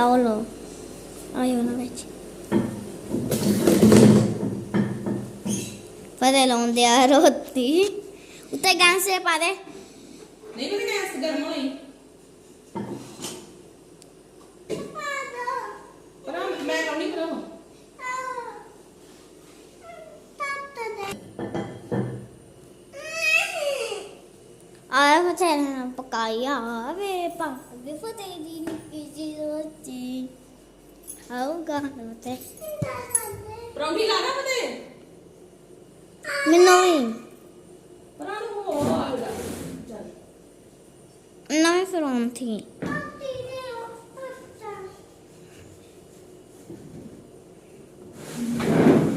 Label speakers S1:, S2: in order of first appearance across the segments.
S1: ਲਓ ਆਇਓ ਨਾ ਵਿੱਚ ਪਰੇ ਲਾਉਂਦੇ ਆ ਰੋਟੀ ਉੱਤੇ ਗਾਂਸੇ ਪਾ ਦੇ
S2: ਨਹੀਂ ਵੀ ਗੈਸ ਗਰਮ ਹੋਈ ਪਰ ਮੈਂ ਲਾਉਣੀ ਪਰ
S1: ਆਇਆ ਬਚਾਰਾ ਪਕਾਇਆ ਵੇ ਪਾਪੇ ਫਤੇ ਦੀ ਨਿੱਕੀ ਜੀ ਰੋਟੀ ਆਉਗਾ ਤੇ
S2: ਪਰੌਂਠੀ ਲਾ ਨਾ ਪਤੇ
S1: ਮੈਨੂੰ ਵੀ
S2: ਪਰਾਂ ਨੂੰ ਹੋ ਆ ਜਾ ਚੱਲ
S1: ਨਵੇਂ ਫਰੋਂ ਥੀ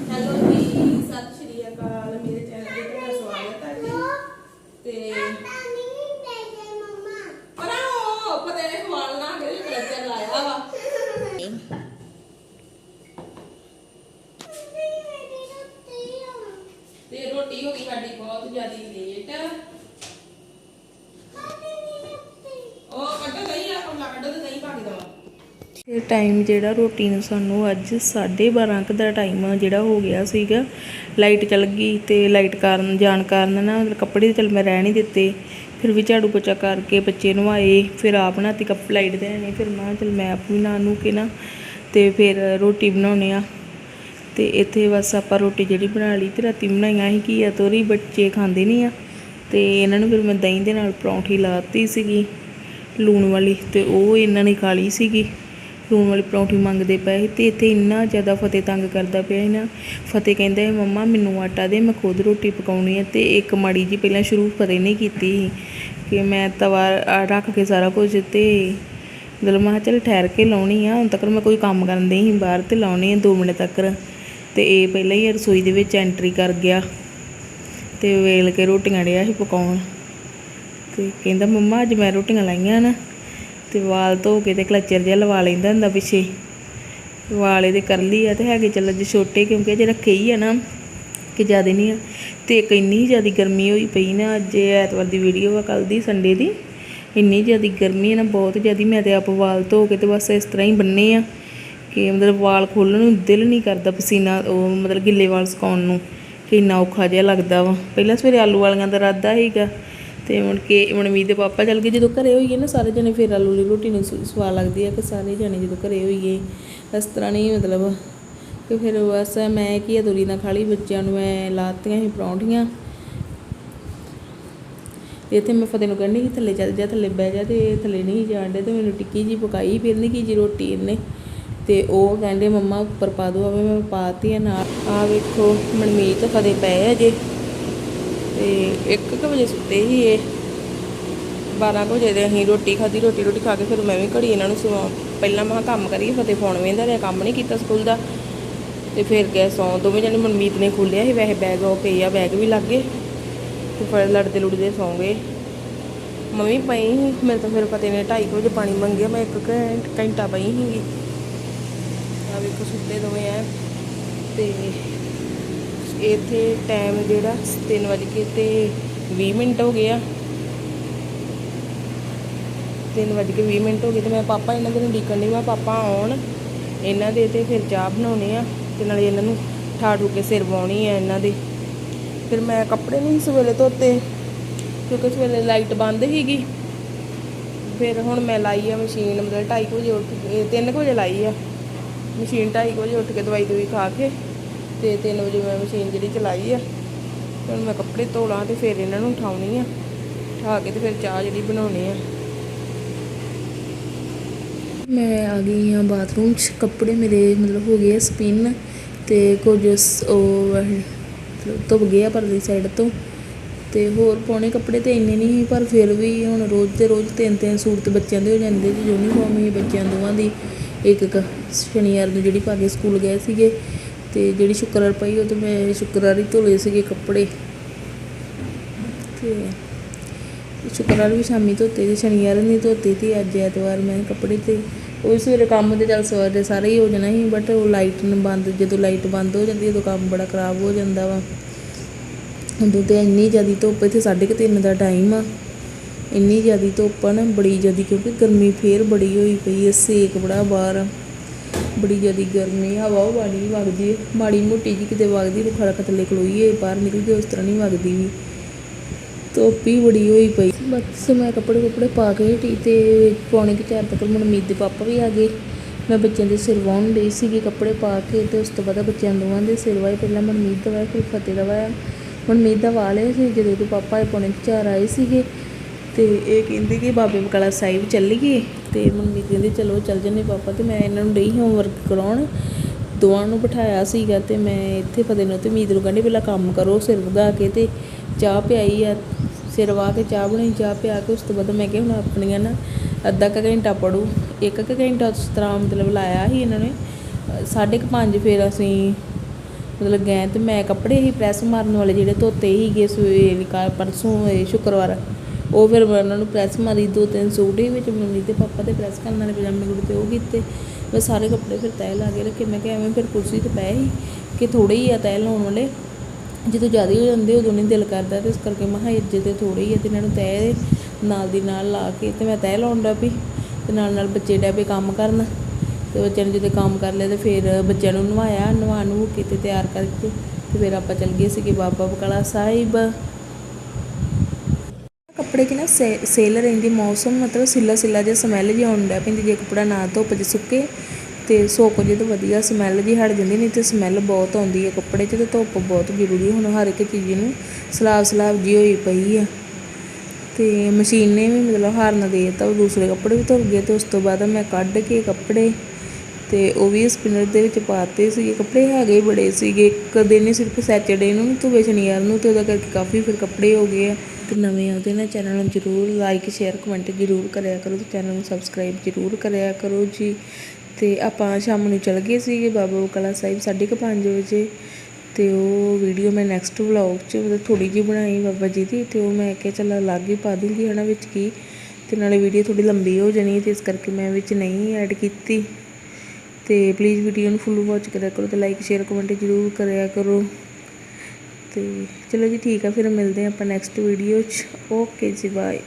S2: ਹੈਲੋ ਜੀ ਸਤਿ ਸ਼੍ਰੀ ਅਕਾਲ ਮੇਰੇ ਚੈਨਲ ਤੇ ਤੁਹਾਡਾ ਸਵਾਗਤ ਹੈ ਜੀ ਤੇ ਪਰਾਂ ਹੋ ਪਤੇ ਨੇ ਖਵਾਲ ਨਾ ਕਰੇ ਕਲਚਰ ਲਾਇਆ ਵਾ ਤੇ ਰੋਟੀ ਹੋ ਗਈ ਸਾਡੀ ਬਹੁਤ ਜ਼ਿਆਦਾ ਲੇਟ। ਉਹ ਕੱਢੋ ਦਹੀਂ ਆ ਕੋਲਾ ਕੱਢੋ ਤੇ ਦਹੀਂ ਪਾ ਕੇ ਦਵਾ।
S3: ਇਹ ਟਾਈਮ ਜਿਹੜਾ ਰੋਟੀ ਨੂੰ ਸਾਨੂੰ ਅੱਜ 12:30 ਕੁ ਦਾ ਟਾਈਮ ਜਿਹੜਾ ਹੋ ਗਿਆ ਸੀਗਾ। ਲਾਈਟ ਚਲ ਗਈ ਤੇ ਲਾਈਟ ਕਾਰਨ, ਜਾਣ ਕਾਰਨ ਨਾ ਕੱਪੜੇ ਚਲ ਮੈਂ ਰਹਿ ਨਹੀਂ ਦਿੱਤੇ। ਫਿਰ ਵੀ ਝਾੜੂ ਪੋਚਾ ਕਰਕੇ ਬੱਚੇ ਨਵਾਏ ਫਿਰ ਆਪ ਬਣਾਤੀ ਕੱਪ ਲਾਈਟ ਦੇਣੇ ਫਿਰ ਮੈਂ ਚਲ ਮੈਂ ਆਪ ਵੀ ਨਾ ਨੂੰ ਕੇ ਨਾ ਤੇ ਫਿਰ ਰੋਟੀ ਬਣਾਉਣੇ ਆ। ਤੇ ਇੱਥੇ ਬਸ ਆਪਾਂ ਰੋਟੀ ਜਿਹੜੀ ਬਣਾ ਲਈ ਤੇ ਰਾਤੀ ਬਣਾਈਆਂ ਸੀ, ਘੀਆ ਤੋਰੀ, ਬੱਚੇ ਖਾਂਦੇ ਨਹੀਂ ਆ। ਤੇ ਇਹਨਾਂ ਨੂੰ ਫਿਰ ਮੈਂ ਦਹੀਂ ਦੇ ਨਾਲ ਪਰੌਂਠੀ ਲਾਤੀ ਸੀਗੀ, ਲੂਣ ਵਾਲੀ ਤੇ ਉਹ ਇਹਨਾਂ ਨੇ ਖਾ ਲਈ ਸੀਗੀ। ਲੂਣ ਵਾਲੀ ਪਰੌਂਠੀ ਮੰਗਦੇ ਪਏ ਸੀ ਤੇ ਇੱਥੇ ਇੰਨਾ ਜ਼ਿਆਦਾ ਫਤਿਹ ਤੰਗ ਕਰਦਾ ਪਿਆ ਸੀ ਨਾ। ਫਤਿਹ ਕਹਿੰਦਾ ਹੈ ਮੰਮਾ, ਮੈਨੂੰ ਆਟਾ ਦੇ, ਮੈਂ ਖੁਦ ਰੋਟੀ ਪਕਾਉਣੀ ਹੈ ਤੇ ਇੱਕ ਮਾੜੀ ਜੀ ਪਹਿਲਾਂ ਸ਼ੁਰੂ ਫਤਿਹ ਨੇ ਕੀਤੀ ਸੀ ਕਿ ਮੈਂ ਤਵਾ ਰੱਖ ਕੇ ਸਾਰਾ ਕੁਝ ਤੇ ਮਤਲਬ ਮੈਂ ਕਿਹਾ ਚੱਲ ਠਹਿਰ ਕੇ ਲਾਉਣੀ ਆ। ਹੁਣ ਤੱਕ ਮੈਂ ਕੋਈ ਕੰਮ ਕਰਨ ਦੇ ਸੀ ਬਾਹਰ ਤੇ ਲਾਉਣੀ ਆ 2 ਮਿੰਟ ਤੱਕ। ਤੇ ਇਹ ਪਹਿਲਾਂ ਹੀ ਰਸੋਈ ਦੇ ਵਿੱਚ ਐਂਟਰੀ ਕਰ ਗਿਆ ਤੇ ਵੇਲ ਕੇ ਰੋਟੀਆਂ ਡਿਆ ਸੀ ਪਕਾਉਣ। ਤੇ ਕਹਿੰਦਾ, ਮੰਮਾ, ਅੱਜ ਮੈਂ ਰੋਟੀਆਂ ਲਾਈਆਂ ਨਾ ਤੇ ਵਾਲ ਧੋ ਕੇ ਤੇ ਕਲਚਰ ਜਿਹਾ ਲਵਾ ਲੈਂਦਾ ਹੁੰਦਾ ਪਿੱਛੇ। ਵਾਲ ਇਹਦੇ ਕਰਲੀ ਆ ਤੇ ਹੈਗੇ ਚੱਲ ਅੱਜ ਛੋਟੇ ਕਿਉਂਕਿ ਅਜੇ ਰੱਖੇ ਹੀ ਆ ਨਾ ਕਿ ਜ਼ਿਆਦਾ ਨਹੀਂ ਆ। ਤੇ ਇੱਕ ਇੰਨੀ ਜ਼ਿਆਦਾ ਗਰਮੀ ਹੋਈ ਪਈ ਨਾ, ਅੱਜ ਐਤਵਾਰ ਦੀ ਵੀਡੀਓ ਆ ਕੱਲ ਦੀ ਸੰਡੇ ਦੀ। ਇੰਨੀ ਜ਼ਿਆਦਾ ਗਰਮੀ ਹੈ ਨਾ, ਬਹੁਤ ਜ਼ਿਆਦਾ ਮੈਂ ਤੇ ਆਪ ਵਾਲ ਧੋ ਕੇ ਤੇ ਬਸ ਇਸ ਤਰ੍ਹਾਂ ਹੀ ਬੰਨੇ ਆ। ਕਿ ਮਤਲਬ ਵਾਲ ਖੋਲਣ ਨੂੰ ਦਿਲ ਨਹੀਂ ਕਰਦਾ ਪਸੀਨਾ, ਉਹ ਮਤਲਬ ਗਿੱਲੇ ਵਾਲ ਸੁਕਾਉਣ ਨੂੰ, ਕਿ ਇੰਨਾ ਔਖਾ ਜਿਹਾ ਲੱਗਦਾ ਵਾ। ਪਹਿਲਾਂ ਸਵੇਰੇ ਆਲੂ ਵਾਲੀਆਂ ਦਾ ਇਰਾਦਾ ਸੀਗਾ, ਤੇ ਮੁੜ ਕੇ ਮਨਮੀਤ ਦੇ ਪਾਪਾ ਚੱਲ ਗਏ। ਜਦੋਂ ਘਰੇ ਹੋਈਏ ਨਾ, ਸਾਰੇ ਜਣੇ ਫਿਰ ਆਲੂ ਦੀ ਰੋਟੀ ਨੂੰ ਸਵਾਦ ਲੱਗਦੀ ਆ ਕਿ ਸਾਰੇ ਜਣੇ ਜਦੋਂ ਘਰੇ ਹੋਈਏ ਇਸ ਤਰ੍ਹਾਂ ਨਹੀਂ ਮਤਲਬ। ਕਿ ਫਿਰ ਬਸ ਮੈਂ ਕੀ ਅਧੂਰੀ ਨਾਲ ਖਾਲੀ ਬੱਚਿਆਂ ਨੂੰ ਮੈਂ ਲਾਤੀਆਂ ਸੀ ਪਰੌਂਠੀਆਂ। ਤੇ ਇੱਥੇ ਮੈਂ ਫਤਿਹ ਨੂੰ ਕਹਿੰਦੀ ਕਿ ਥੱਲੇ ਚੱਲ ਜਾ, ਥੱਲੇ ਬਹਿ ਜਾ, ਤੇ ਥੱਲੇ ਨਹੀਂ ਜਾਣ ਡੇ ਤੇ ਮੈਨੂੰ ਟਿੱਕੀ ਜੀ ਪਕਾਈ, ਫਿਰ ਨਹੀਂ ਕੀ ਜੀ ਰੋਟੀ ਇਹਨੇ। ਅਤੇ ਉਹ ਕਹਿੰਦੇ, ਮੰਮਾ, ਉੱਪਰ ਪਾ ਦੋ ਆਵੇ ਮੈਂ ਪਾਤੀ ਆ ਨਾਲ। ਆ ਵੇਖੋ, ਮਨਮੀਤ ਫਤਿਹ ਪਏ ਅਜੇ। ਤੇ 1 ਵਜੇ ਸੁੱਤੇ ਸੀ ਇਹ। 12 ਕੁ ਵਜੇ ਦੇ ਅਸੀਂ ਰੋਟੀ ਖਾਧੀ, ਰੋਟੀ ਰੋਟੀ ਖਾ ਕੇ ਫਿਰ ਮੈਂ ਵੀ ਘੜੀ ਇਹਨਾਂ ਨੂੰ ਸਵਾ ਪਹਿਲਾਂ ਮੈਂ ਕਿਹਾ ਕੰਮ ਕਰੀਏ ਫਤਿਹ ਫੋਨ ਵੇਂਦਾ ਰਿਹਾ ਕੰਮ ਨਹੀਂ ਕੀਤਾ ਸਕੂਲ ਦਾ। ਤੇ ਫਿਰ ਗਏ ਸੌਂ। ਦੋਵੇਂ ਜਣੇ ਮਨਮੀਤ ਨੇ ਖੋਲਿਆ ਸੀ, ਵੈਸੇ ਬੈਗ ਉਹ ਪਈ ਆ ਬੈਗ ਵੀ ਲੱਗ ਗਏ। ਤੇ ਫਿਰ ਲੜਦੇ ਲੁੜਦੇ ਸੌਂ ਗਏ। ਮੰਮੀ ਪਈ ਸੀ, ਮੇਰੇ ਤਾਂ ਫਿਰ ਪਤੇ ਨੇ 2:30 ਵਜੇ ਪਾਣੀ ਮੰਗਿਆ ਮੈਂ ਇੱਕ ਘੰ- ਘੰਟਾ ਪਈ ਸੀਗੀ। ਵੇਖੋ ਸੁੱਤੇ ਦੋਵੇਂ ਆ ਤੇ ਇੱਥੇ ਟਾਈਮ ਜਿਹੜਾ 3 ਵਜੇ ਕੇ ਤੇ 20 ਮਿੰਟ ਹੋ ਗਏ ਆ। 3 ਵਜੇ ਕੇ 20 ਮਿੰਟ ਹੋ ਗਏ ਤੇ ਮੈਂ ਪਾਪਾ ਇਹਨਾਂ ਦੇ ਨੂੰ ਡੀਕਣ ਨਹੀਂ ਮੈਂ ਪਾਪਾ ਆਉਣ। ਇਹਨਾਂ ਦੇ ਤੇ ਫਿਰ ਚਾਹ ਬਣਾਉਣੀ ਆ ਤੇ ਨਾਲੇ ਇਹਨਾਂ ਨੂੰ ਠਾ ਠੂ ਕੇ ਸਿਰ ਵਾਉਣੀ ਆ ਇਹਨਾਂ ਦੇ। ਫਿਰ ਮੈਂ ਕੱਪੜੇ ਨਹੀਂ ਸਵੇਲੇ ਧੋਤੇ, ਕਿਉਂਕਿ ਸਵੇਲੇ ਲਾਈਟ ਬੰਦ ਸੀਗੀ। ਫਿਰ ਹੁਣ ਮੈਂ ਲਾਈ ਆ ਮਸ਼ੀਨ, ਮਤਲਬ 2:30 ਵਜੇ ਉੱਠ ਕੇ 3 ਵਜੇ ਲਾਈ ਆ। ਮਸ਼ੀਨ 2:30 ਵਜੇ ਉੱਠ ਕੇ ਦਵਾਈ ਦਵਾਈ ਖਾ ਕੇ ਤੇ 3 ਵਜੇ ਮੈਂ ਮਸ਼ੀਨ ਜਿਹੜੀ ਚਲਾਈ ਆ ਹੁਣ ਮੈਂ ਕੱਪੜੇ ਧੋ ਲਾਂ ਤੇ ਫਿਰ ਇਹਨਾਂ ਨੂੰ ਉਠਾਉਣੀ ਆ ਉਠਾ ਕੇ ਤੇ ਫਿਰ ਚਾਹ ਜਿਹੜੀ ਬਣਾਉਣੀ ਆ। ਮੈਂ ਆ ਗਈ ਹਾਂ ਬਾਥਰੂਮ 'ਚ ਕੱਪੜੇ ਮੇਰੇ ਮਤਲਬ ਹੋ ਗਏ ਸਪਿਨ ਤੇ ਕੁਝ ਉਹ ਧੁੱਪ ਗਏ ਆ ਪਰਲੀ ਸਾਈਡ ਤੋਂ ਤੇ ਹੋਰ ਪਾਉਣੇ ਕੱਪੜੇ ਤੇ ਇੰਨੇ ਨਹੀਂ ਸੀ, ਪਰ ਫਿਰ ਵੀ ਹੁਣ ਰੋਜ਼ ਦੇ ਰੋਜ਼ ਤਿੰਨ ਤਿੰਨ ਸੂਟ ਤੇ ਬੱਚਿਆਂ ਦੇ ਹੋ ਜਾਂਦੇ ਜੀ ਯੂਨੀਫਾਰਮ ਹੀ ਬੱਚਿਆਂ ਦੋਵਾਂ ਦੀ ਇੱਕ ਇੱਕ ਸ਼ਨੀਵਾਰ ਨੂੰ ਜਿਹੜੀ ਪਾ ਕੇ ਸਕੂਲ ਗਏ ਸੀਗੇ ਤੇ ਜਿਹੜੀ ਸ਼ੁੱਕਰਵਾਰ ਪਈ ਉਹ ਤੇ ਮੈਂ ਸ਼ੁੱਕਰਵਾਰ ਹੀ ਧੋਲੇ ਸੀਗੇ ਕੱਪੜੇ। ਤੇ ਸ਼ੁੱਕਰਵਾਰ ਵੀ ਸ਼ਾਮੀ ਧੋਤੇ ਤੇ ਸ਼ਨੀਵਾਰ ਨਹੀਂ ਧੋਤੇ ਤੇ ਅੱਜ ਐਤਵਾਰ ਮੈਂ ਕੱਪੜੇ ਤੇ ਉਹ ਸਵੇਰੇ ਕੰਮ ਤੇ ਚੱਲ ਸਵੇਰੇ ਸਾਰੇ ਹੀ ਹੋ ਜਾਣਾ ਸੀ ਬਟ ਉਹ ਲਾਈਟ ਨੂੰ ਬੰਦ, ਜਦੋਂ ਲਾਈਟ ਬੰਦ ਹੋ ਜਾਂਦੀ ਉਦੋਂ ਕੰਮ ਬੜਾ ਖਰਾਬ ਹੋ ਜਾਂਦਾ ਵਾ। ਉਦੋਂ ਤੇ ਇੰਨੀ ਜ਼ਿਆਦਾ ਧੁੱਪ, ਇੱਥੇ ਸਾਢੇ ਕੁ ਤਿੰਨ ਦਾ ਟਾਈਮ ਆ। ਇੰਨੀ ਜ਼ਿਆਦੀ ਧੁੱਪ ਆ ਨਾ, ਬੜੀ ਜ਼ਿਆਦੀ, ਕਿਉਂਕਿ ਗਰਮੀ ਫੇਰ ਬੜੀ ਹੋਈ ਪਈ ਹੈ, ਸੇਕ ਬੜਾ ਬਾਹਰ ਆ। ਬੜੀ ਜ਼ਿਆਦਾ ਗਰਮੀ ਹਵਾ ਉਹ ਬਾੜੀ ਨਹੀਂ ਵਗਦੀ ਹੈ। ਮਾੜੀ ਮੋਟੀ ਜੀ ਕਿਤੇ ਵਗਦੀ ਰੁੱਖਾ ਰੱਖ ਥੱਲੇ ਖਲੋਈਏ ਬਾਹਰ ਨਿਕਲ ਕੇ ਉਸ ਤਰ੍ਹਾਂ ਨਹੀਂ ਵਗਦੀ ਵੀ। ਧੁੱਪ ਹੀ ਬੜੀ ਹੋਈ ਪਈ। ਬਸ ਮੈਂ ਕੱਪੜੇ ਕੁਪੜੇ ਪਾ ਕੇ ਹਟੀ ਤੇ ਪੌਣੇ ਕੁ ਚਾਰ ਤੱਕ ਮਨਮੀਤ ਦੇ ਪਾਪਾ ਵੀ ਆ ਗਏ। ਮੈਂ ਬੱਚਿਆਂ ਦੇ ਸਿਰ ਵਾਹੁਣ ਡਈ ਸੀਗੀ ਕੱਪੜੇ ਪਾ ਕੇ ਤੇ ਉਸ ਤੋਂ ਬਾਅਦ ਬੱਚਿਆਂ ਦੋਵਾਂ ਦੇ ਸਿਰ ਵਾਏ ਪਹਿਲਾਂ ਮਨਮੀਤ ਦਾ ਵਾਇਆ ਫਿਰ ਫਤਿਹ ਦਾ ਵਾਇਆ ਮਨਮੀਤ ਦਾ ਵਾਹ ਲਿਆ ਸੀ ਜਦੋਂ ਉਹਦੇ ਪਾਪਾ ਇਹ ਪੌਣੇ ਚਾਰ ਆਏ ਸੀਗੇ। ਤੇ ਇਹ ਕਹਿੰਦੇ ਕਿ ਬਾਬੇ ਬਕਾਲਾ ਸਾਹਿਬ ਚੱਲੀਏ ਤੇ ਮਨਮੀਤ ਕਹਿੰਦੇ, ਚਲੋ, ਚੱਲ ਜੰਨੇ ਪਾਪਾ। ਤੇ ਮੈਂ ਇਹਨਾਂ ਨੂੰ ਡਈ ਹੋਮਵਰਕ ਕਰਾਉਣ। ਦੋਵਾਂ ਨੂੰ ਬਿਠਾਇਆ ਸੀਗਾ ਤੇ ਮੈਂ ਇੱਥੇ ਫਤਿਹ ਨੂੰ ਤੇ ਮੀਤ ਨੂੰ ਕਹਿੰਦੇ, ਪਹਿਲਾਂ ਕੰਮ ਕਰੋ, ਸਿਰ ਵਧਾ ਕੇ ਤੇ ਚਾਹ ਪਿਆਈ ਆ। ਸਿਰ ਵਾਹ ਕੇ ਚਾਹ ਬਣਾਈ, ਚਾਹ ਪਿਆ ਕੇ ਉਸ ਤੋਂ ਬਾਅਦ ਮੈਂ ਕਿਹਾ, ਹੁਣ ਆਪਣੀਆਂ ਨਾ ਅੱਧਾ ਕੁ ਘੰਟਾ ਪੜੂ ਇੱਕ ਕੁ ਘੰਟਾ ਉਸ ਤਰ੍ਹਾਂ ਮਤਲਬ ਲਾਇਆ ਸੀ ਇਹਨਾਂ ਨੇ। ਅਹ ਸਾਢੇ ਕੁ ਪੰਜ ਫਿਰ ਅਸੀਂ ਮਤਲਬ ਗਏ ਤੇ ਮੈਂ ਕੱਪੜੇ ਹੀ ਪ੍ਰੈਸ ਮਾਰਨ ਵਾਲੇ ਜਿਹੜੇ ਧੋਤੇ ਸੀਗੇ ਸਵੇਰੇ, ਕੱਲ੍ਹ ਪਰਸੋਂ, ਇਹ ਸ਼ੁੱਕਰਵਾਰ। ਉਹ ਫਿਰ ਮੈਂ ਉਹਨਾਂ ਨੂੰ ਪ੍ਰੈਸ ਮਾਰੀ, ਦੋ ਤਿੰਨ ਸੂਟ ਹੀ ਵਿੱਚ ਮੰਮੀ ਤੇ ਪਾਪਾ ਤੇ ਪ੍ਰੈਸ ਕਰਨ ਵਾਲੇ ਪਜਾਮੇ ਕੁੜਤੇ ਉਹ ਕੀਤੇ। ਮੈਂ ਸਾਰੇ ਕੱਪੜੇ ਫਿਰ ਤੈਅ ਲਾ ਕੇ ਰੱਖੇ। ਮੈਂ ਕਿਹਾ ਐਵੇਂ ਫਿਰ ਕੁਰਸੀ ਤੇ ਪਏ ਸੀ ਕਿ ਥੋੜੇ ਹੀ ਆ ਤੈਅ ਲਾਉਣ ਵਾਲੇ। ਜਦੋਂ ਜ਼ਿਆਦਾ ਹੋ ਜਾਂਦੇ ਉਦੋਂ ਨਹੀਂ ਦਿਲ ਕਰਦਾ ਤੇ ਇਸ ਕਰਕੇ ਮੈਂ ਕਿਹਾ ਅੱਜ ਤੇ ਥੋੜੇ ਹੀ ਆ ਤੇ ਇਹਨਾਂ ਨੂੰ ਤੈਅ ਨਾਲ ਦੀ ਨਾਲ ਲਾ ਕੇ ਤੇ ਮੈਂ ਤੈਅ ਲਾਉਣ ਦਾ ਵੀ ਤੇ ਨਾਲ ਨਾਲ ਬੱਚੇ ਡੈ ਪਏ ਕੰਮ ਕਰਨ। ਤੇ ਬੱਚਿਆਂ ਨੇ ਜਦੋਂ ਕੰਮ ਕਰ ਲਿਆ ਤੇ ਫਿਰ ਬੱਚਿਆਂ ਨੂੰ ਨਵਾਇਆ ਨਵਾ ਨੂੰ ਕੇ ਤੇ ਤਿਆਰ ਕਰਕੇ ਤੇ ਫਿਰ ਆਪਾਂ ਚੱਲ ਗਏ ਸੀਗੇ ਬਾਬਾ ਬਕਾਲਾ ਸਾਹਿਬ। ਕੱਪੜੇ 'ਚ ਨਾ ਸੇ- ਸੇਲ ਰਹਿੰਦੀ ਮੌਸਮ ਮਤਲਬ ਸਿੱਲਾ ਸਿੱਲਾ ਜਿਹਾ ਸਮੈਲ ਜਿਹਾ ਆਉਂਦਾ ਪੈਂਦੀ ਜੇ ਕੱਪੜਾ ਨਾ ਧੁੱਪ 'ਚ ਸੁੱਕੇ, ਤੇ ਸੁੱਕ ਜਦੋਂ ਵਧੀਆ ਸਮੈਲ ਜੀ ਹਟ ਜਾਂਦੀ, ਨਹੀਂ ਤੇ ਸਮੈਲ ਬਹੁਤ ਆਉਂਦੀ ਹੈ ਕੱਪੜੇ 'ਚ ਤੇ ਧੁੱਪ ਬਹੁਤ ਜ਼ਰੂਰੀ ਹੁਣ ਹਰ ਇੱਕ ਚੀਜ਼ ਨੂੰ ਸਲਾਬ ਸਲਾਬ ਜੀ ਹੋਈ ਪਈ ਆ। ਤੇ ਮਸ਼ੀਨ ਨੇ ਵੀ ਮਤਲਬ ਹਾਰਨ ਦੇ ਦਿੱਤਾ, ਉਹ ਦੂਸਰੇ ਕੱਪੜੇ ਵੀ ਧੁੱਪ ਗਏ ਤੇ ਉਸ ਤੋਂ ਬਾਅਦ ਮੈਂ ਕੱਢ ਕੇ ਕੱਪੜੇ ਤੇ ਉਹ ਵੀ ਸਪਿਨਰ ਦੇ ਵਿੱਚ ਪਾਤੇ ਸੀਗੇ, ਕੱਪੜੇ ਹੈਗੇ ਬੜੇ ਸੀਗੇ, ਇੱਕ ਦਿਨ ਹੀ ਸਿਰਫ ਸੈਚਰਡੇ ਨੂੰ ਧੋਵੇ ਸ਼ਨੀਵਾਰ ਨੂੰ ਤੇ ਉਹਦਾ ਕਰਕੇ ਕਾਫੀ ਫਿਰ ਕੱਪੜੇ ਹੋ ਗਏ ਆ। ਤੇ ਨਵੇਂ ਆਉਂਦੇ ਨਾ ਚੈਨਲ ਨੂੰ ਜਰੂਰ ਲਾਈਕ ਸ਼ੇਅਰ ਕਮੈਂਟ ਜਰੂਰ ਕਰਿਆ ਕਰੋ ਤੇ ਚੈਨਲ ਨੂੰ ਸਬਸਕ੍ਰਾਈਬ ਜਰੂਰ ਕਰਿਆ ਕਰੋ ਜੀ। ਤੇ ਆਪਾਂ ਸ਼ਾਮ ਨੂੰ ਚਲ ਗਏ ਸੀਗੇ ਬਾਬਾ ਕਲਾ ਸਾਹਿਬ ਸਾਢੇ ਕੁ ਪੰਜ ਵਜੇ ਤੇ ਉਹ ਵੀਡੀਓ ਮੈਂ ਨੈਕਸਟ ਵਲੌਗ 'ਚ ਮਤਲਬ ਥੋੜੀ ਜਿਹੀ ਬਣਾਈ ਬਾਬਾ ਜੀ ਦੀ ਤੇ ਉਹ ਮੈਂ ਕਿਹਾ ਚੱਲ ਅਲੱਗ ਹੀ ਪਾ ਦੂੰਗੀ ਹਨਾ ਵਿੱਚ ਕੀ ਤੇ ਨਾਲੇ ਵੀਡੀਓ ਥੋੜੀ ਲੰਬੀ ਹੋ ਜਾਣੀ ਤੇ ਇਸ ਕਰਕੇ ਮੈਂ ਵਿੱਚ ਨਹੀਂ ਐਡ ਕੀਤੀ। ਤੇ ਪਲੀਜ਼ ਵੀਡੀਓ ਨੂੰ ਫੁੱਲ ਵਾਚ ਕਰਿਆ ਕਰੋ ਤੇ ਲਾਈਕ ਸ਼ੇਅਰ ਕਮੈਂਟ ਜਰੂਰ ਕਰਿਆ ਕਰੋ। ਅਤੇ ਚਲੋ ਜੀ ਠੀਕ ਆ, ਫਿਰ ਮਿਲਦੇ ਹਾਂ ਆਪਾਂ ਨੈਕਸਟ ਵੀਡੀਓ 'ਚ। ਓਕੇ ਜੀ ਬਾਏ